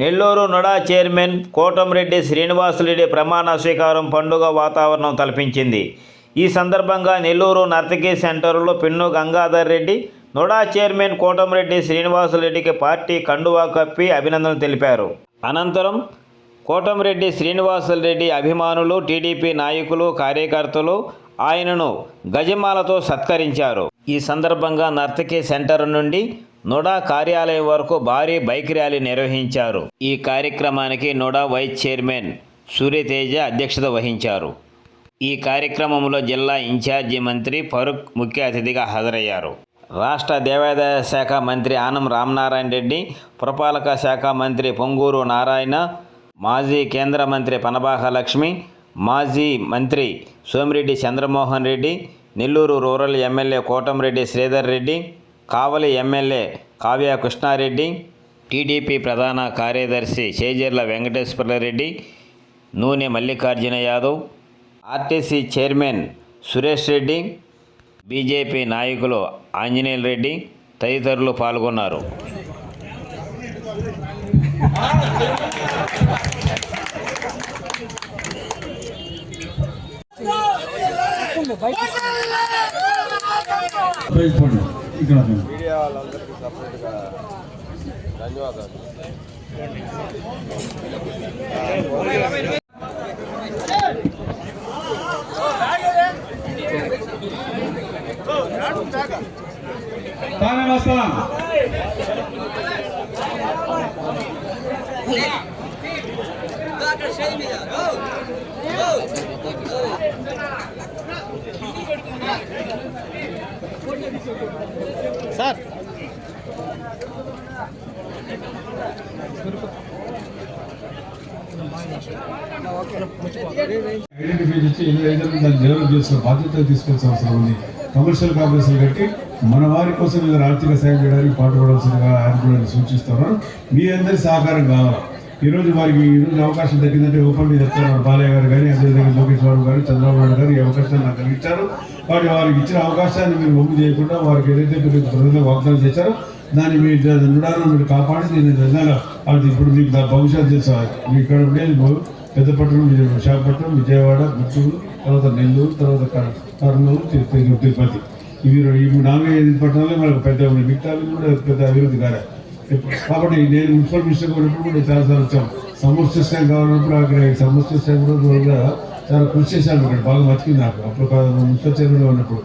Nellore NUDA chairman Kotamreddy Srinivasulareddy ప్రమాణ స్వీకారం పండుగ వాతావరణం తలపించింది. ఈ సందర్భంగా నెల్లూరు నర్తకి సెంటర్లో పిన్ను గంగాధర్ రెడ్డి నొడా చైర్మన్ కోటంరెడ్డి శ్రీనివాసులరెడ్డికి పార్టీ కండువా కప్పి అభినందనలు తెలిపారు. అనంతరం కోటంరెడ్డి శ్రీనివాసులరెడ్డి అభిమానులు టీడీపీ నాయకులు కార్యకర్తలు ఆయనను గజమాలతో సత్కరించారు. ఈ సందర్భంగా నర్తకి సెంటర్ నుండి నోడా కార్యాలయం వరకు భారీ బైక్ ర్యాలీ నిర్వహించారు. ఈ కార్యక్రమానికి నోడా వైస్ చైర్మన్ సూర్యతేజ అధ్యక్షత వహించారు. ఈ కార్యక్రమంలో జిల్లా ఇన్ఛార్జి మంత్రి ఫరూక్ ముఖ్య అతిథిగా హాజరయ్యారు. రాష్ట్ర దేవాదాయ శాఖ మంత్రి ఆనం రామనారాయణ రెడ్డి పురపాలక శాఖ మంత్రి పొంగూరు నారాయణ మాజీ కేంద్ర మంత్రి పనభాగలక్ష్మి మాజీ మంత్రి Somireddy Chandramohan Reddy Nellore rural MLA Kotamreddy Sridhar Reddy Kavali MLA Kavya Krishnareddy TDP ప్రధాన కార్యదర్శి Chejarla Venkateswara Reddy Nune Mallikarjuna Yadav RTC chairman Suresh Reddy BJP నాయకులు ఆంజనేయుల రెడ్డి తదితరులు పాల్గొన్నారు. ఇక్కడ మీడియా వాళ్ళందరికీ సపరేట్గా ధన్యవాదాలు. ఐడెంటిఫై డెవలప్ చేసిన బాధ్యత తీసుకోవాల్సిన అవసరం ఉంది. కమర్షియల్ కాంప్లెక్స్లు కట్టి మన వారి కోసం ఏదైనా ఆర్థిక సాయం చేయడానికి పాటుపడాల్సిందిగా ఆయన కూడా నేను సూచిస్తున్నాను. మీ అందరి సహకారం కావాలి. ఈరోజు వారికి ఈ అవకాశం తగ్గిందంటే ఓపెన్ మీద చెప్తున్నారు బాలయ్య గారు కానీ అదేవిధంగా లోకేష్ బాబు గారు చంద్రబాబు నాయుడు గారు ఈ అవకాశాన్ని నాకు కలిగించారు. వాటి వారికి ఇచ్చిన అవకాశాన్ని మీరు ఒమ్ము చేయకుండా వారికి ఏదైతే మీరు ప్రజలకు వాగ్దానం చేశారో దాన్ని మీ నుడాలను మీరు కాపాడి నేను నిజంగా అది ఇప్పుడు మీకు భవిష్యత్తు తెలుసా. మీ ఇక్కడ ఉండేది పెద్దపట్నం విశాఖపట్నం విజయవాడ గుంటూరు తర్వాత నెల్లూరు తర్వాత కర్నూలు తిరుపతి ఇవి ఇవి ఈ పట్టణాలే మనకు పెద్ద ఉన్నాయి మిగతా కూడా పెద్ద అభివృద్ధి కాలే. కాబట్టి నేను మున్సిపల్ మినిస్టర్ కూడా కూడా చాలాసార్లు వచ్చాం. సమస్య స్థాయి కావాలన్నప్పుడు అక్కడ సమస్య స్థాయి కూడా చాలా కృషి చేశాను ఇక్కడ బాగా బతికింది నాకు. అప్పుడు కాదు మున్సిపల్ చైర్మన్గా ఉన్నప్పుడు.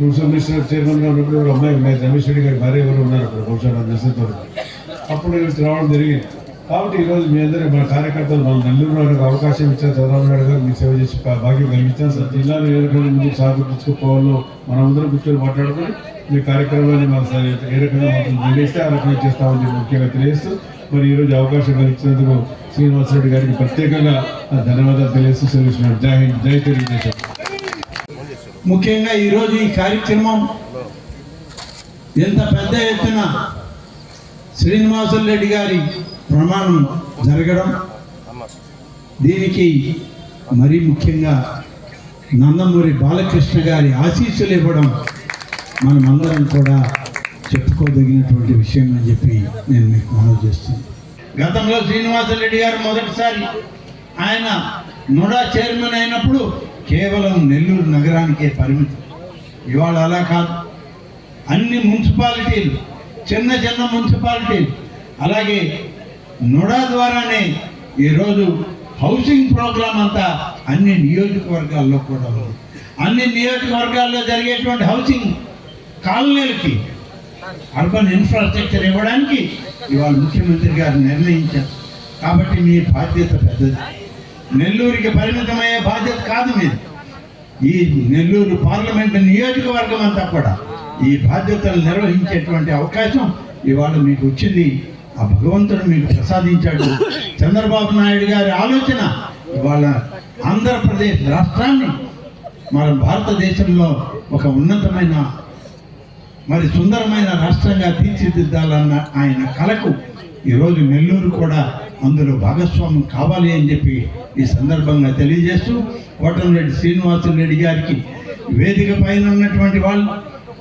మున్సిపల్ మినిస్టర్ చైర్మన్గా ఉన్నప్పుడు ఒక అమ్మాయి ఉన్నాయి. రమేష్ రెడ్డి గారి భార్య ఎవరు ఉన్నారు అక్కడ బహుశా దర్శనంతో అప్పుడు నేను రావడం జరిగింది. కాబట్టి ఈరోజు మీ అందరూ మన కార్యకర్తలు మన నెల్లూరు అవకాశం ఇచ్చారు చంద్రబాబు నాయుడు గారు మీకు సేవ చేసి భాగ్యం కలిగించారు. సార్ జిల్లాలో ఏ రకంగా ముందుకు సాగుపించుకోవాలో మనమందరం కూర్చొని మాట్లాడుకొని మీ కార్యక్రమాన్ని మన ఏ రకంగా మాకు నిర్ణయిస్తే ఆ రకంగా చేస్తామని ముఖ్యంగా తెలియజేస్తూ మరి ఈరోజు అవకాశం కలిగించినందుకు శ్రీనివాసరెడ్డి గారికి ప్రత్యేకంగా ధన్యవాదాలు తెలియజేస్తూ సెలవు జై హింద్ జై తెలుగుదేశం. ముఖ్యంగా ఈరోజు ఈ కార్యక్రమం ఎంత పెద్ద ఎత్తున శ్రీనివాసులు రెడ్డి గారి ప్రమాణం జరగడం దీనికి మరీ ముఖ్యంగా నందమూరి బాలకృష్ణ గారి ఆశీస్సులు ఇవ్వడం మనమందరం కూడా చెప్పుకోదగినటువంటి విషయం అని చెప్పి నేను మీకు మనవి చేస్తున్నాను. గతంలో శ్రీనివాసరెడ్డి గారు మొదటిసారి ఆయన నుడా చైర్మన్ అయినప్పుడు కేవలం నెల్లూరు నగరానికే పరిమితం. ఇవాళ అలా కాదు. అన్ని మున్సిపాలిటీలు చిన్న చిన్న మున్సిపాలిటీలు అలాగే నుడా ద్వారానే ఈరోజు హౌసింగ్ ప్రోగ్రాం అంతా అన్ని నియోజకవర్గాల్లో కూడా ఉంది. అన్ని నియోజకవర్గాల్లో జరిగేటువంటి హౌసింగ్ కాలనీలకి అర్బన్ ఇన్ఫ్రాస్ట్రక్చర్ ఇవ్వడానికి ఇవాళ ముఖ్యమంత్రి గారు నిర్ణయించారు. కాబట్టి మీ బాధ్యత పెద్దది. నెల్లూరుకి పరిమితమయ్యే బాధ్యత కాదు మీది. ఈ నెల్లూరు పార్లమెంట్ నియోజకవర్గం అంతా కూడా ఈ బాధ్యతలు నిర్వహించేటువంటి అవకాశం ఇవాళ మీకు వచ్చింది. ఆ భగవంతుడు మీకు ప్రసాదించాడు. చంద్రబాబు నాయుడు గారి ఆలోచన ఇవాళ ఆంధ్రప్రదేశ్ రాష్ట్రాన్ని మన భారతదేశంలో ఒక ఉన్నతమైన మరి సుందరమైన రాష్ట్రంగా తీర్చిదిద్దాలన్న ఆయన కళకు ఈరోజు నెల్లూరు కూడా అందులో భాగస్వామ్యం కావాలి అని చెప్పి ఈ సందర్భంగా తెలియజేస్తూ కోటంరెడ్డి శ్రీనివాసరెడ్డి గారికి వేదిక పైన ఉన్నటువంటి వాళ్ళు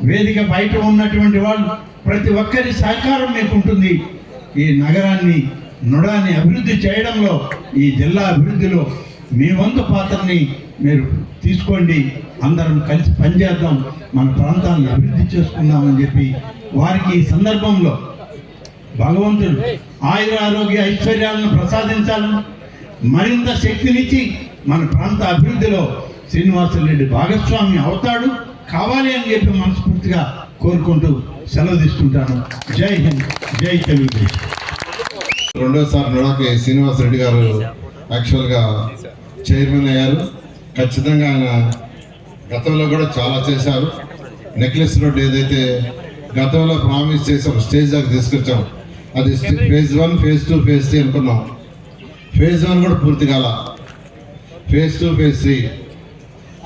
వేదిక బయట ఉన్నటువంటి వాళ్ళు ప్రతి ఒక్కరి సహకారం మీకు ఉంటుంది. ఈ నగరాన్ని నుడాన్ని అభివృద్ధి చేయడంలో ఈ జిల్లా అభివృద్ధిలో మీ వంతు పాత్రని మీరు తీసుకోండి. అందరం కలిసి పనిచేద్దాం మన ప్రాంతాన్ని అభివృద్ధి చేసుకుందామని చెప్పి వారికి ఈ సందర్భంలో భగవంతుడు ఆయుర ఆరోగ్య ఐశ్వర్యాలను ప్రసాదించాలని మరింత శక్తినిచ్చి మన ప్రాంత అభివృద్ధిలో శ్రీనివాసరెడ్డి భాగస్వామి అవుతాడు. కావాలి అని చెప్పి మనస్ఫూర్తిగా కోరుకుంటూ సెలవు తీసుకుంటాను. జై హింద్. జై తెలుగుదేశం. రెండోసారి నుడాకి శ్రీనివాసరెడ్డి గారు యాక్చువల్గా చైర్మన్ అయ్యారు. ఖచ్చితంగా ఆయన గతంలో కూడా చాలా చేశారు. నెక్లెస్ రోడ్ ఏదైతే గతంలో ప్రామిస్ చేసాం స్టేజ్ దాకా తీసుకొచ్చాం అది phase one phase two phase three అనుకున్నాం. ఫేజ్ వన్ కూడా పూర్తి కాల. Phase two phase three.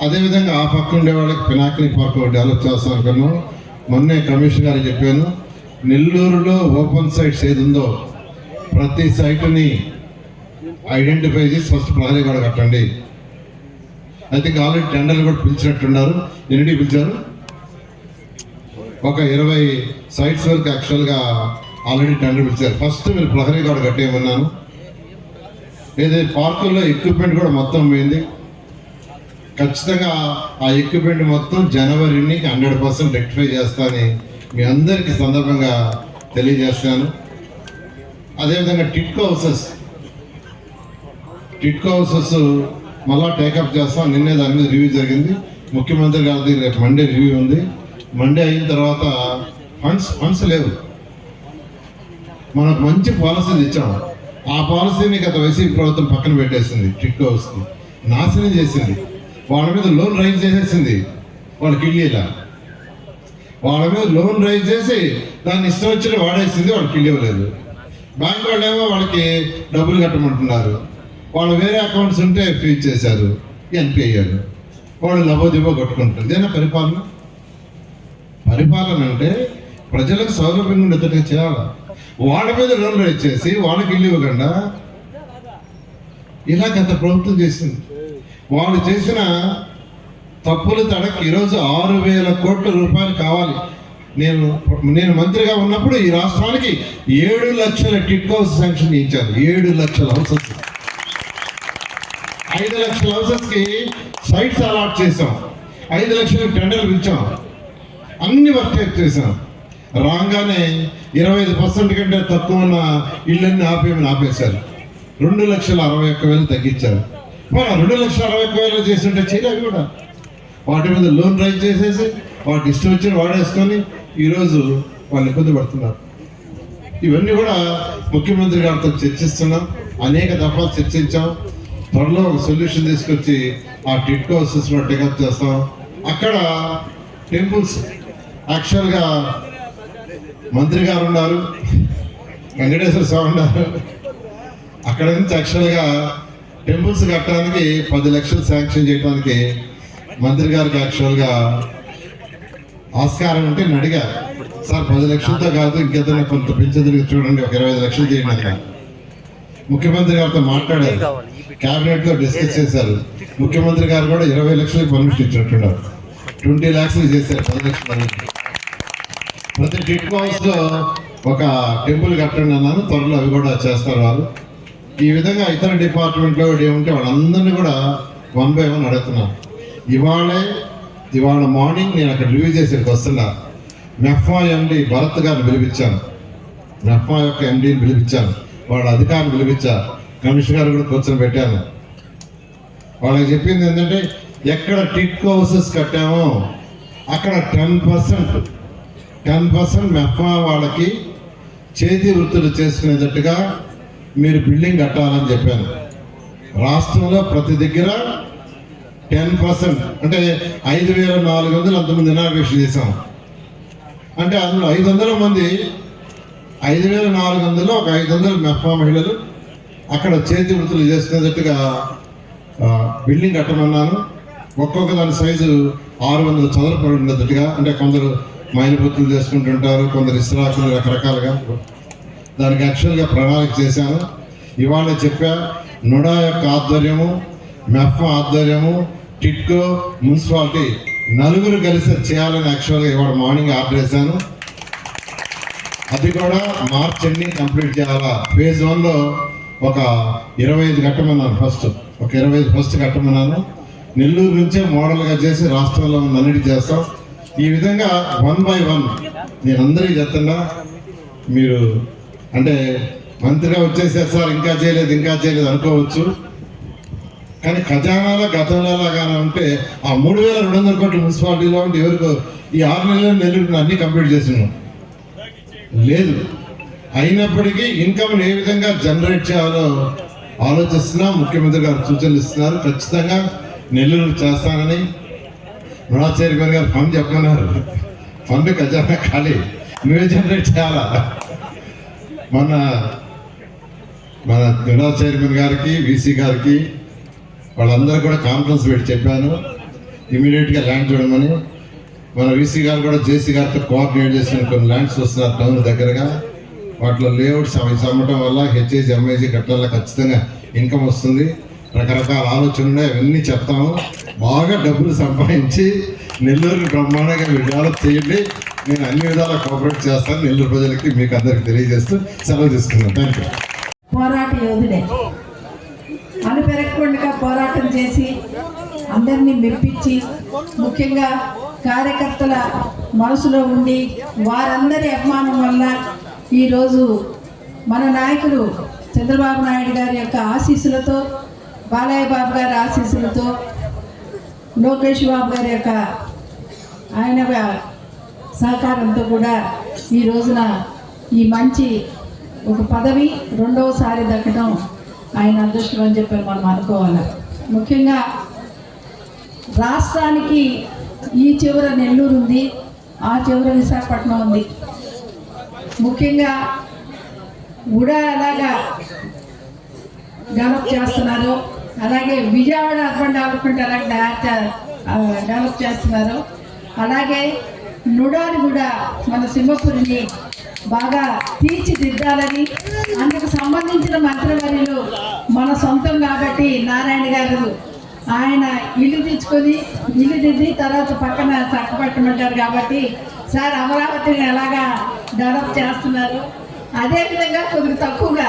అదేవిధంగా ఆ పక్క ఉండే వాళ్ళకి పినాకిని పార్క్ డెవలప్ చేస్తాం అనుకున్నాం. మొన్నే కమిషనర్ గారు చెప్పాను నెల్లూరులో ఓపెన్ సైట్స్ ఏది ఉందో ప్రతి సైట్ని ఐడెంటిఫై చేసి ఫస్ట్ ప్రహరీ గోడ కట్టండి. ఐ థింక్ ఆల్రెడీ టెండర్లు కూడా పిలిచినట్టున్నారు. ఎన్ని పిలిచారు? ఒక ఇరవై సైట్స్ వరకు యాక్చువల్గా ఆల్రెడీ టెండర్ పిలిచారు. ఫస్ట్ మీరు ప్రహరీ గోడ కట్టేయమన్నాను. ఏదైతే పార్కుల్లో ఎక్విప్మెంట్ కూడా మొత్తం పోయింది. ఖచ్చితంగా ఆ ఎక్విప్మెంట్ మొత్తం జనవరిని హండ్రెడ్ పర్సెంట్ రెక్టిఫై చేస్తానని మీ అందరికీ సందర్భంగా తెలియజేస్తాను. అదేవిధంగా టిట్కో హౌసెస్ టిట్కో హౌసెస్ మళ్ళా టేకప్ చేస్తాం నిన్నే దాని మీద రివ్యూ జరిగింది. ముఖ్యమంత్రి గారిది రేపు మండే రివ్యూ ఉంది. మండే అయిన తర్వాత ఫండ్స్ ఫండ్స్ లేవు. మనకు మంచి పాలసీలు ఇచ్చాం. ఆ పాలసీని గత వైసీపీ ప్రభుత్వం పక్కన పెట్టేసింది టిట్కో హౌస్కి నాశనం చేసింది. వాళ్ళ మీద లోన్ రైజ్ చేసేసింది. వాళ్ళకి కిళ్ళీలా వాళ్ళ మీద లోన్ రైజ్ చేసి దాన్ని ఇష్టం వచ్చిన వాడేసింది వాళ్ళకి ఇల్లు ఇవ్వలేదు. బ్యాంక్ వాళ్ళు ఏమో వాళ్ళకి డబ్బులు కట్టమంటున్నారు. వాళ్ళు వేరే అకౌంట్స్ ఉంటే ఫ్రీజ్ చేశారు ఎన్పిఐలు వాళ్ళు. లవోదివో కొట్టుకుంటారు. ఇదేనా పరిపాలన? పరిపాలన అంటే ప్రజలకు సౌలభ్యంగా ఉండేటట్టుగా చేయాలి? వాళ్ళ మీద లోన్లు ఇచ్చేసి చేసి వాళ్ళకి ఇల్లు ఇవ్వకుండా ఇలా గత ప్రభుత్వం చేసింది. వాళ్ళు చేసిన తప్పులు తడకి ఈరోజు ఆరు వేల కోట్ల రూపాయలు కావాలి. నేను నేను మంత్రిగా ఉన్నప్పుడు ఈ రాష్ట్రానికి ఏడు లక్షల టిట్ హౌస్ శాంక్షన్ ఇచ్చారు ఏడు లక్షల హౌసెస్. ఐదు లక్షల హౌసెస్కి సైట్స్ అలాట్ చేసాం ఐదు లక్షల టెండర్లు పిలిచాం. అన్ని వర్క్ చేసాం రాగానే ఇరవై ఐదు పర్సెంట్ కంటే తక్కువ ఉన్న ఇళ్ళన్ని ఆపేమని ఆపేశారు. రెండు లక్షల అరవై ఒక్క వేలు తగ్గించారు. మన రెండు లక్షల అరవై ఒక్క వేలు చేస్తుంటే చేయాలి కూడా వాటి మీద లోన్ రైజ్ చేసేసి వాటి ఇష్టం వచ్చిన వాడేసుకొని ఈరోజు వాళ్ళు ఇబ్బంది పడుతున్నారు. ఇవన్నీ కూడా ముఖ్యమంత్రి గారితో చర్చిస్తున్నాం. అనేక దఫాలు చర్చించాం. త్వరలో ఒక సొల్యూషన్ తీసుకొచ్చి ఆ టిట్కో హౌసెస్లో టేకప్ చేస్తాం. అక్కడ టెంపుల్స్ యాక్చువల్గా మంత్రి గారు ఉన్నారు వెంకటేశ్వర స్వామి ఉన్నారు. అక్కడ నుంచి యాక్చువల్గా టెంపుల్స్ కట్టడానికి పది లక్షలు శాంక్షన్ చేయడానికి మంత్రి గారికి యాక్చువల్గా ఆస్కారం ఉంటే నేను సార్ పది లక్షలతో కాదు ఇంకేదైనా కొంత పెంచేదిరిగి చూడండి ఒక ఇరవై లక్షలు చేయండి ముఖ్యమంత్రి గారితో మాట్లాడారు. క్యాబినెట్లో డిస్కస్ చేశారు. ముఖ్యమంత్రి గారు కూడా ఇరవై లక్షలకి పర్మిషన్ ఇచ్చినట్టున్నారు. ట్వంటీ ల్యాక్స్ చేశారు. పది లక్షల పర్మిషన్. ప్రతి టిట్ హౌస్లో ఒక టెంపుల్ కట్టండి అన్నాను. త్వరలో అవి కూడా చేస్తారు వాళ్ళు. ఈ విధంగా ఇతర డిపార్ట్మెంట్లో ఏముంటే వాళ్ళందరినీ కూడా వన్ బై వన్ అడుగుతున్నాను ఇవాళే ఇవాళ మార్నింగ్ నేను అక్కడ రివ్యూ చేసేకి వస్తున్నా మెఫ్మా ఎండి భరత్ గారిని పిలిపించాను. మెఫ్మా యొక్క ఎండీని పిలిపించాను. వాళ్ళ అధికారులు పిలిపించా. కమిషనర్ గారు కూడా కూర్చొని పెట్టాను వాళ్ళకి చెప్పింది ఏంటంటే ఎక్కడ టిట్ హౌసెస్ కట్టామో అక్కడ టెన్ పర్సెంట్ టెన్ పర్సెంట్ మెఫా వాళ్ళకి చేతి వృత్తులు చేసుకునేటట్టుగా మీరు బిల్డింగ్ కట్టాలని చెప్పాను రాష్ట్రంలో ప్రతి దగ్గర టెన్ పర్సెంట్ అంటే ఐదు వేల నాలుగు వందలు అంతమంది ఇనాగ్రేషన్ చేశాం. అంటే అందులో ఐదు వందల మంది ఐదు వేల నాలుగు వందలు ఒక ఐదు వందల మెఫా మహిళలు అక్కడ చేతి వృత్తులు చేసుకునేటట్టుగా బిల్డింగ్ కట్టమన్నాను. ఒక్కొక్క దాని సైజు ఆరు వందల చదరపు ఉండేటట్టుగా అంటే కొందరు మైన వృత్తులు చేసుకుంటుంటారు కొందరు ఇస్రాకులు రకరకాలుగా. దానికి యాక్చువల్గా ప్రణాళిక చేశాను. ఇవాళ చెప్పా నుడా యొక్క ఆధ్వర్యము మెఫ్ ఆధ్వర్యము టిట్కో మున్సిపాలిటీ నలుగురు కలిసి చేయాలని యాక్చువల్గా ఇవాళ మార్నింగ్ ఆర్డర్ చేశాను అది కూడా మార్చ్ ఎండింగ్ కంప్లీట్ చేయాలా? ఫేజ్ వన్లో ఒక ఇరవై ఐదు కట్టమన్నాను ఫస్ట్ ఒక ఇరవై ఐదు ఫస్ట్ కట్టమన్నాను. నెల్లూరు నుంచే మోడల్గా చేసి రాష్ట్రంలో ఉన్న అన్నిటి చేస్తాం. ఈ విధంగా వన్ బై వన్ నేను అందరికీ చెప్తున్నా మీరు అంటే మంత్రిగా వచ్చేసారు సార్ ఇంకా చేయలేదు ఇంకా చేయలేదు అనుకోవచ్చు. కానీ ఖజానాలో గతంలో కానీ ఉంటే ఆ మూడు వేల రెండు వందల కోట్ల మున్సిపాలిటీలో ఉంటే ఎవరికో ఈ ఆరు నెలలు నెల్లూరు అన్ని కంప్లీట్ చేసినాం. లేదు. అయినప్పటికీ ఇన్కమ్ని ఏ విధంగా జనరేట్ చేయాలో ఆలోచిస్తున్నా ముఖ్యమంత్రి గారు సూచనలు ఇస్తున్నారు. ఖచ్చితంగా నెల్లూరు చేస్తానని రుణా చైర్మన్ గారు ఫండ్ చెప్పమన్నారు. ఫండ్ ఖజానా ఖాళీ. నువ్వే జనరేట్ చేయాలా? మన మన రుణా చైర్మన్ గారికి వీసీ గారికి వాళ్ళందరూ కూడా కాన్ఫరెన్స్ పెట్టి చెప్పాను. ఇమీడియట్గా ల్యాండ్ చూడమని మన వీసీ గారు కూడా జేసీ గారితో కోఆర్డినేట్ చేసిన కొన్ని ల్యాండ్స్ వస్తున్నారు టౌన్ దగ్గరగా. వాటిలో లేఅవుట్స్ అవి అమ్మటం వల్ల హెచ్ఏసి ఎంఐజీ కట్టాల ఖచ్చితంగా ఇన్కమ్ వస్తుంది. రకరకాల ఆలోచనలు ఉన్నాయి. అవన్నీ చెప్తాము. బాగా డబ్బులు సంపాదించి నెల్లూరుని బ్రహ్మాండంగా మీరు డెవలప్ చేయండి. నేను అన్ని విధాలా కోఆపరేట్ చేస్తాను. నెల్లూరు ప్రజలకి మీకు అందరికి తెలియజేస్తూ సెలవు తీసుకున్నాను థ్యాంక్ యూ పోరాట యోధుడే. అలుపెరగకుండా పోరాటం చేసి అందరినీ మెప్పించి ముఖ్యంగా కార్యకర్తల మనసులో ఉండి వారందరి అభిమానం వల్ల ఈరోజు మన నాయకులు చంద్రబాబు నాయుడు గారి యొక్క ఆశీస్సులతో బాలయ్య బాబు గారి ఆశీస్సులతో లోకేష్ బాబు గారి యొక్క ఆయన సహకారంతో కూడా ఈ రోజున ఈ మంచి ఒక పదవి రెండవసారి దక్కడం ఆయన అదృష్టం అని చెప్పి మనం అనుకోవాలి. ముఖ్యంగా రాష్ట్రానికి ఈ చివర నెల్లూరు ఉంది ఆ చివర విశాఖపట్నం ఉంది. ముఖ్యంగా కూడా అలాగా డెవలప్ చేస్తున్నారు. అలాగే విజయవాడ అర్బన్ డెవలప్మెంట్ అలాగే డెవలప్ చేస్తున్నారు. అలాగే నుడాని కూడా మన సింహపురిని బాగా తీర్చిదిద్దాలని అందుకు సంబంధించిన మంత్రివర్యులు మన సొంతం కాబట్టి నారాయణ గారు ఆయన ఇల్లు తెచ్చుకొని ఇల్లు దిద్ది తర్వాత పక్కన చక్కబెట్టమంటారు కాబట్టి సార్ అమరావతిని ఎలాగా డెవలప్ చేస్తున్నారు? అదేవిధంగా కొద్దిగా తక్కువగా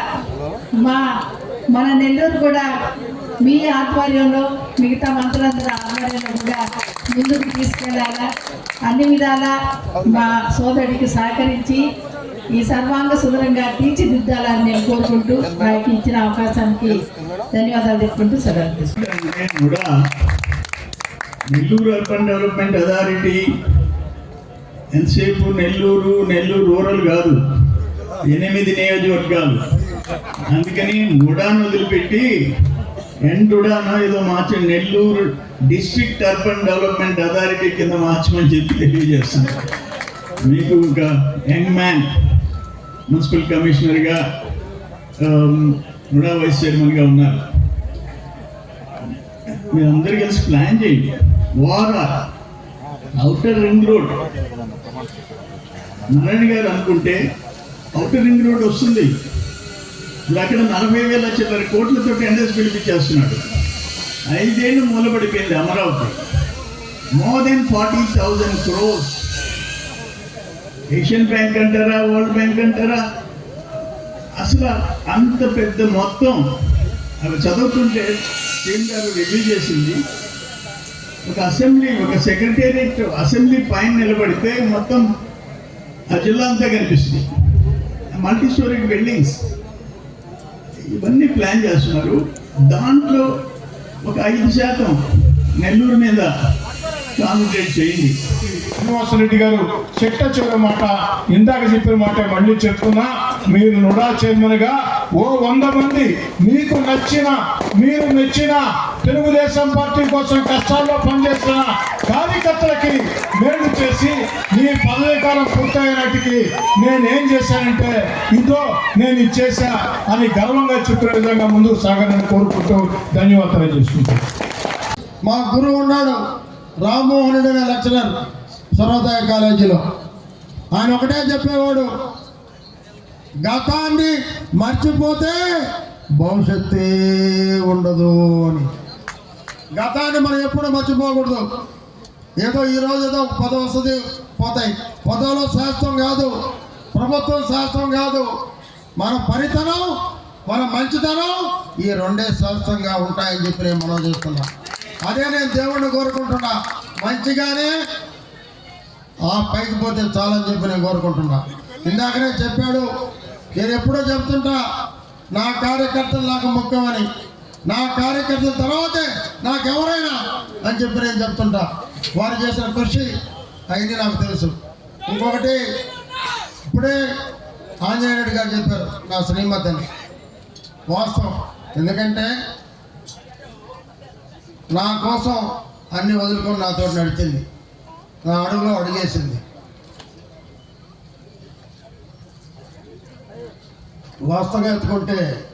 మా మన నెల్లూరు కూడా మీ ఆధ్వర్యంలో మిగతా మంత్రులందరూ ఆధ్వర్యంలో కూడా ముందుకు తీసుకెళ్ళాలా అన్ని విధాలా మా సోదరుడికి సహకరించి ఈ సర్వాంగ సుందరంగా తీర్చిదిద్దాలని నేను కోరుకుంటూ నాకు ఇచ్చిన అవకాశానికి ధన్యవాదాలు చెప్పుకుంటూ సెలవు తీసుకుంటాను నేను కూడా నెల్లూరు అర్బన్ డెవలప్మెంట్ అథారిటీ ఎంతసేపు నెల్లూరు నెల్లూరు రూరల్ కాదు ఎనిమిది నియోజకవర్గాలు. అందుకని ముడాను వదిలిపెట్టి ఎండుడానో ఏదో మార్చి Nellore district urban development authority కింద మార్చమని చెప్పి తెలియజేస్తున్నాను మీకు ఒక యంగ్ మ్యాన్ మున్సిపల్ కమిషనర్గా ముడా వైస్ చైర్మన్గా ఉన్నారు. మీరందరూ కలిసి ప్లాన్ చేయండి. వారా అవుటర్ రింగ్ రోడ్ నారాయణ గారు అనుకుంటే అవుటర్ రింగ్ రోడ్ వస్తుంది. ఇప్పుడు అక్కడ నలభై వేల చిల్లర కోట్లతో టెండర్స్ పిలిపించేస్తున్నాడు. ఐదేళ్ళు మూలపడిపోయింది Amaravati. More than forty thousand crores Asian bank అంటారా వరల్డ్ బ్యాంక్ అంటారా? అసలు అంత పెద్ద మొత్తం అవి చదువుతుంటే సీఎం గారు రివ్యూ చేసింది. ఒక అసెంబ్లీ ఒక సెక్రటేరియట్ అసెంబ్లీ పైన నిలబడితే మొత్తం ఆ జిల్లా అంతా కనిపిస్తుంది. Multi storey buildings. ఇవన్నీ ప్లాన్ చేస్తున్నారు. దాంట్లో ఒక ఐదు శాతం నెల్లూరు మీద కాన్సన్ట్రేట్ చేయండి శ్రీనివాసరెడ్డి గారు చెట్ట చివరి మాట ఇందాక చెప్పిన మాట మళ్ళీ చెప్తున్నా మీరు నుడా చైర్మన్గా ఓ వంద మంది మీకు నచ్చిన మీరు మెచ్చిన తెలుగుదేశం పార్టీ కోసం కష్టాల్లో పనిచేస్తున్న కార్యకర్తలకి మేలు చేసి మీ పదవీ కాలం పూర్తయినట్టుకి నేనేం చేశానంటే ఇదో నేను ఇది చేశా అని గర్వంగా చెప్పిన విధంగా ముందుకు సాగాలని కోరుకుంటూ ధన్యవాదాలు చేసుకుంటాను మా గురువు ఉన్నాడు. రామ్మోహనుడు అనే లెక్చరర్ సర్వోదయ కాలేజీలో. ఆయన ఒకటే చెప్పేవాడు గతాన్ని మర్చిపోతే భవిష్యత్తే ఉండదు అని. గతాన్ని మనం ఎప్పుడు మర్చిపోకూడదు. ఏదో ఈరోజు ఏదో పదవి వస్తుంది పోతాయి. పదవిలో శాస్త్రం కాదు ప్రభుత్వం శాస్త్రం కాదు. మన పనితనం మన మంచితనం ఈ రెండే శాస్త్రంగా ఉంటాయని చెప్పి నేను మనం చేస్తున్నాను అదే నేను దేవుణ్ణి కోరుకుంటున్నా. మంచిగానే ఆ పైకి పోతే చాలని చెప్పి నేను కోరుకుంటున్నా. ఇందాకనే చెప్పాడు నేను ఎప్పుడో చెప్తుంటా నా కార్యకర్తలు నాకు ముఖ్యమని. నా కార్యకర్తల తర్వాతే నాకెవరైనా అని చెప్పి నేను చెప్తుంటా. వారు చేసిన కృషి అయింది నాకు తెలుసు. ఇంకొకటి ఇప్పుడే ఆంజనేయుడు గారు చెప్పారు నా శ్రీమతి అని. వాస్తవం. ఎందుకంటే నా కోసం అన్ని వదులుకొని నాతో నడిచింది. నా అడుగులో అడిగేసింది. వాస్తవంగా ఎత్తుకుంటే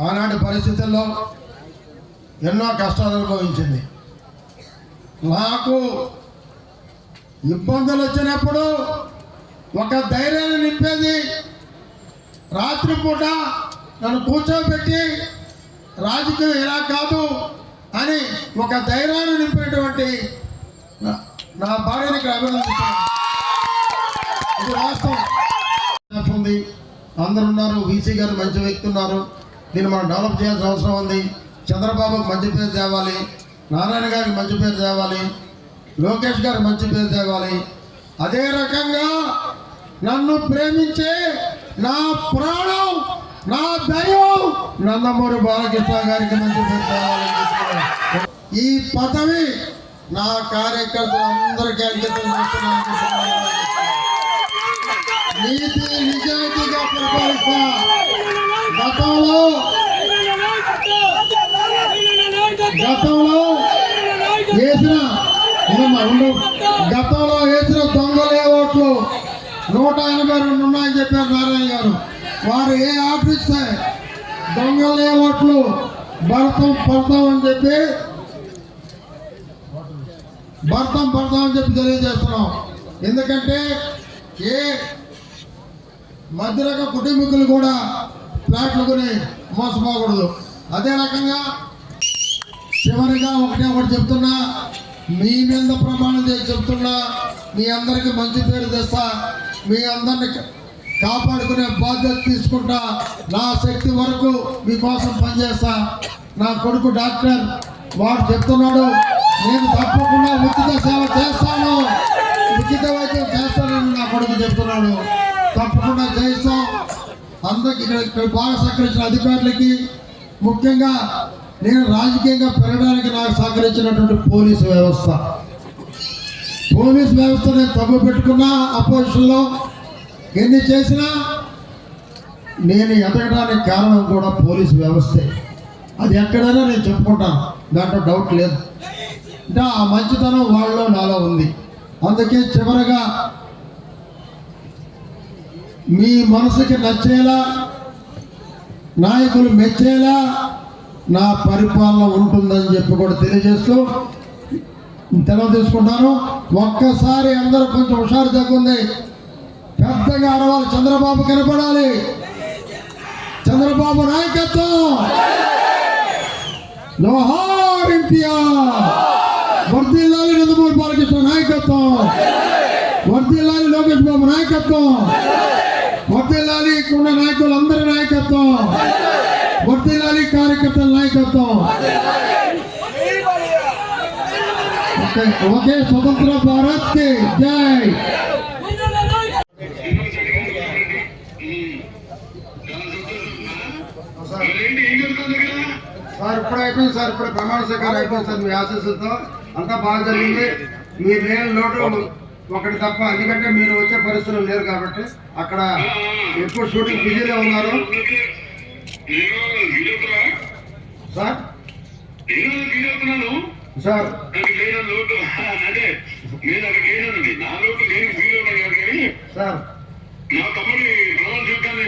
ఆనాటి పరిస్థితుల్లో ఎన్నో కష్టాలు అనుభవించింది. నాకు ఇబ్బందులు వచ్చినప్పుడు ఒక ధైర్యాన్ని నింపేది రాత్రిపూట నన్ను కూర్చోబెట్టి రాజకీయం ఇలా కాదు అని ఒక ధైర్యాన్ని నింపినటువంటి నా- నా భార్యని ఇక్కడ అభినందిస్తున్నాను. ఇది వాస్తవం. ఉంది. అందరు ఉన్నారు. వీసీ గారు మంచి వ్యక్తి ఉన్నారు. దీన్ని మనం డెవలప్ చేయాల్సిన అవసరం ఉంది. చంద్రబాబుకి మంచి పేరు తేవాలి. నారాయణ గారికి మంచి పేరు తేవాలి. లోకేష్ గారు మంచి పేరు తేవాలి. అదే రకంగా నన్ను ప్రేమించే నా ప్రాణం నా దైవం నందమూరి బాలకృష్ణ గారికి మంచి ఈ పదవి నా కార్యకర్తలందరికీ అంకితం చేస్తున్నాను నీతి నిజాయితీగా పరిపాలిస్తా. గతంలో గతంలో వేసిన గతంలో వేసిన దొంగలే ఓట్లు. నూట ఎనభై రెండు ఉన్నాయని చెప్పారు నారాయణ గారు. వారు ఏ ఆర్డర్ ఇస్తే దొంగలే ఓట్లు. భరతం పడతామని చెప్పి భర్తం పడతామని చెప్పి తెలియజేస్తున్నాం. ఎందుకంటే ఏ మధ్యరక కుటుంబీకులు కూడా ఫ్లాట్లు కొని మోసపోకూడదు. అదే రకంగా చివరిగా ఒకటే ఒకటి చెప్తున్నా మీ మీద ప్రమాణం చేసి చెప్తున్నా మీ అందరికీ మంచి పేరు తెస్తా మీ అందరిని కాపాడుకునే బాధ్యత తీసుకుంటా నా శక్తి వరకు మీకోసం పనిచేస్తా. నా కొడుకు డాక్టర్ వాడు చెప్తున్నాడు నేను తప్పకుండా ఉచిత సేవ చేస్తాను. ఉచిత వైద్యం చేస్తానని నా కొడుకు చెప్తున్నాడు. తప్పకుండా చేస్తాం అందరికి ఇక్కడ బాగా సహకరించిన అధికారులకి ముఖ్యంగా నేను రాజకీయంగా పెరగడానికి నాకు సహకరించినటువంటి పోలీసు వ్యవస్థ. పోలీస్ వ్యవస్థ నేను తగ్గు పెట్టుకున్నా అపోజిషన్లో ఎన్ని చేసినా నేను ఎదగడానికి కారణం కూడా పోలీస్ వ్యవస్థే. అది ఎక్కడైనా నేను చెప్పుకుంటాను దాంట్లో డౌట్ లేదు. అంటే ఆ మంచితనం వాళ్ళలో నాలో ఉంది. అందుకే చివరగా మీ మనసుకి నచ్చేలా నాయకులు మెచ్చేలా నా పరిపాలన ఉంటుందని చెప్పి కూడా తెలియజేస్తూ తెలవ తీసుకుంటాను. ఒక్కసారి అందరూ కొంచెం హుషారు తగ్గుంది. పెద్దగా అరవాలి చంద్రబాబు కనపడాలి. చంద్రబాబు నాయకత్వం. జోహార్ ఎన్టీఆర్. వర్దిల్లాలి నందమూరి బాలకృష్ణ నాయకత్వం. వర్దిల్లాలి లోకేష్ బాబు నాయకత్వం. వర్దిల్లాలి ఇక్కడ నాయకులందరి నాయకత్వం. వర్దిల్లాలి కార్యకర్తల నాయకత్వం. ఓకే ఓకే స్వతంత్ర భారత్కి జై సార్ ఇప్పుడు అయిపోయింది సార్ ఇప్పుడు ప్రమాణ స్వీకారం అయిపోయింది సార్ మీ ఆశీస్సులతో. అంతా బాగా జరిగింది. మీరు లేని లోటు ఒకటి తప్ప ఎందుకంటే మీరు వచ్చే పరిస్థితులు లేరు కాబట్టి అక్కడ ఎక్కువ షూటింగ్ బిజీలో ఉన్నారు. సార్? సార్. సార్. నా తమ్ముడి ప్రమాణ స్వీకారాన్ని